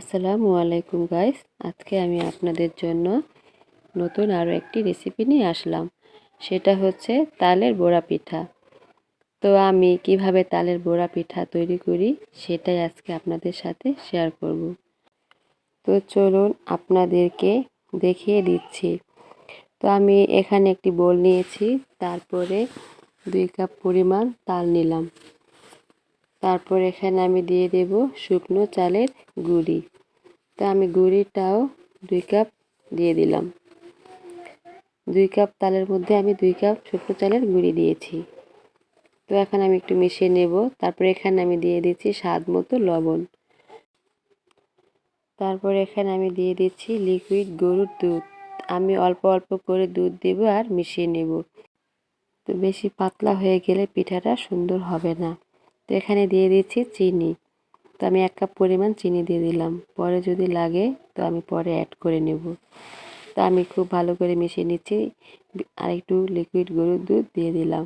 আসসালামু আলাইকুম গাইস। আজকে আমি আপনাদের জন্য নতুন আরও একটি রেসিপি নিয়ে আসলাম। সেটা হচ্ছে তালের বড়া পিঠা। তো আমি কীভাবে তালের বড়া পিঠা তৈরি করি সেটাই আজকে আপনাদের সাথে শেয়ার করব। তো চলুন আপনাদেরকে দেখিয়ে দিচ্ছি। তো আমি এখানে একটি বোল নিয়েছি, তারপরে দুই কাপ পরিমাণ তাল নিলাম। তারপর এখানে আমি দিয়ে দেব শুকনো চালের গুঁড়ি। তো আমি গুঁড়িটাও দুই কাপ দিয়ে দিলাম। দুই কাপ তালের মধ্যে আমি দুই কাপ শুকনো চালের গুঁড়ি দিয়েছি। তো এখন আমি একটু মিশিয়ে নেব। তারপর এখানে আমি দিয়ে দিচ্ছি স্বাদ মতো লবণ। তারপর এখানে আমি দিয়ে দিচ্ছি লিকুইড গরুর দুধ। আমি অল্প অল্প করে দুধ দেব আর মিশিয়ে নেব। তো বেশি পাতলা হয়ে গেলে পিঠাটা সুন্দর হবে না। তো এখানে দিয়ে দিচ্ছি চিনি। তো আমি এক কাপ পরিমাণ চিনি দিয়ে দিলাম। পরে যদি লাগে, তো আমি পরে অ্যাড করে নেব। তো আমি খুব ভালো করে মিশিয়ে নিচ্ছি। আর একটু লিকুইড গরুর দুধ দিয়ে দিলাম।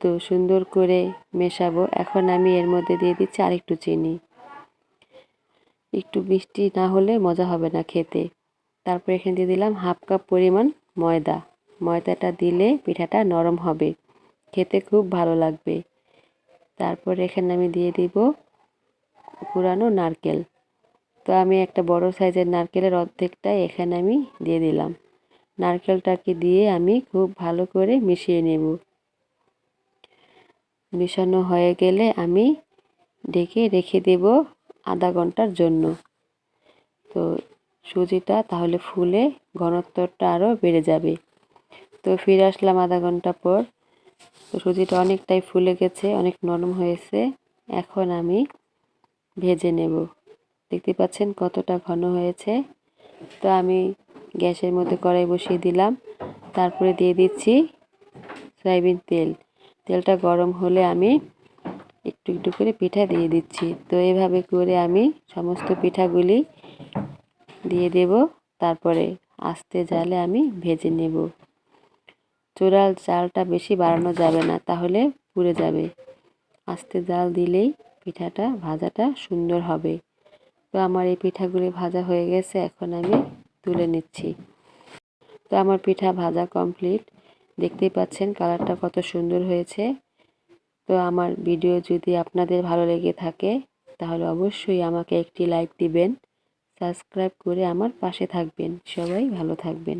তো সুন্দর করে মেশাবো। এখন আমি এর মধ্যে দিয়ে দিচ্ছি আরেকটু চিনি। একটু মিষ্টি না হলে মজা হবে না খেতে। তারপর এখানে দিয়ে দিলাম হাফ কাপ পরিমাণ ময়দা। ময়দাটা দিলে পিঠাটা নরম হবে। খেতে খুব ভালো লাগবে। তারপর এখানে আমি দিয়ে দিব কুড়ানো নারকেল। তো আমি একটা বড় সাইজের নারকেলের অর্ধেকটা এখানে আমি দিয়ে দিলাম। নারকেলটাকে দিয়ে আমি খুব ভালো করে মিশিয়ে নেব। মিশানো হয়ে গেলে আমি ডেকে রেখে দেব আধা ঘণ্টার জন্য। তো সুজিটা তাহলে ফুলে ঘনত্বটা আরও বেড়ে যাবে। তো ফিরে আসলাম আধা ঘণ্টা পর। তো সুজিটা অনেকটাই ফুলে গেছে, অনেক নরম হয়েছে। এখন আমি ভেজে নেব। দেখতে পাচ্ছেন কতটা ঘন হয়েছে। তো আমি গ্যাসের মধ্যে কড়াই বসিয়ে দিলাম। তারপরে দিয়ে দিচ্ছি সয়াবিন তেল। তেলটা গরম হলে আমি একটু একটু করে পিঠা দিয়ে দিচ্ছি। তো এভাবে করে আমি সমস্ত পিঠাগুলি দিয়ে দেব। তারপরে আস্তে জালে আমি ভেজে নেব। চোরাল চালটা বেশি বাড়ানো যাবে না, তাহলে পুড়ে যাবে। আস্তে জাল দিলেই পিঠাটা, ভাজাটা সুন্দর হবে। তো আমার এই পিঠাগুলি ভাজা হয়ে গেছে, এখন আমি তুলে নিচ্ছি। তো আমার পিঠা ভাজা কমপ্লিট। দেখতেই পাচ্ছেন কালারটা কত সুন্দর হয়েছে। তো আমার ভিডিও যদি আপনাদের ভালো লেগে থাকে, তাহলে অবশ্যই আমাকে একটি লাইক দিবেন। সাবস্ক্রাইব করে আমার পাশে থাকবেন। সবাই ভালো থাকবেন।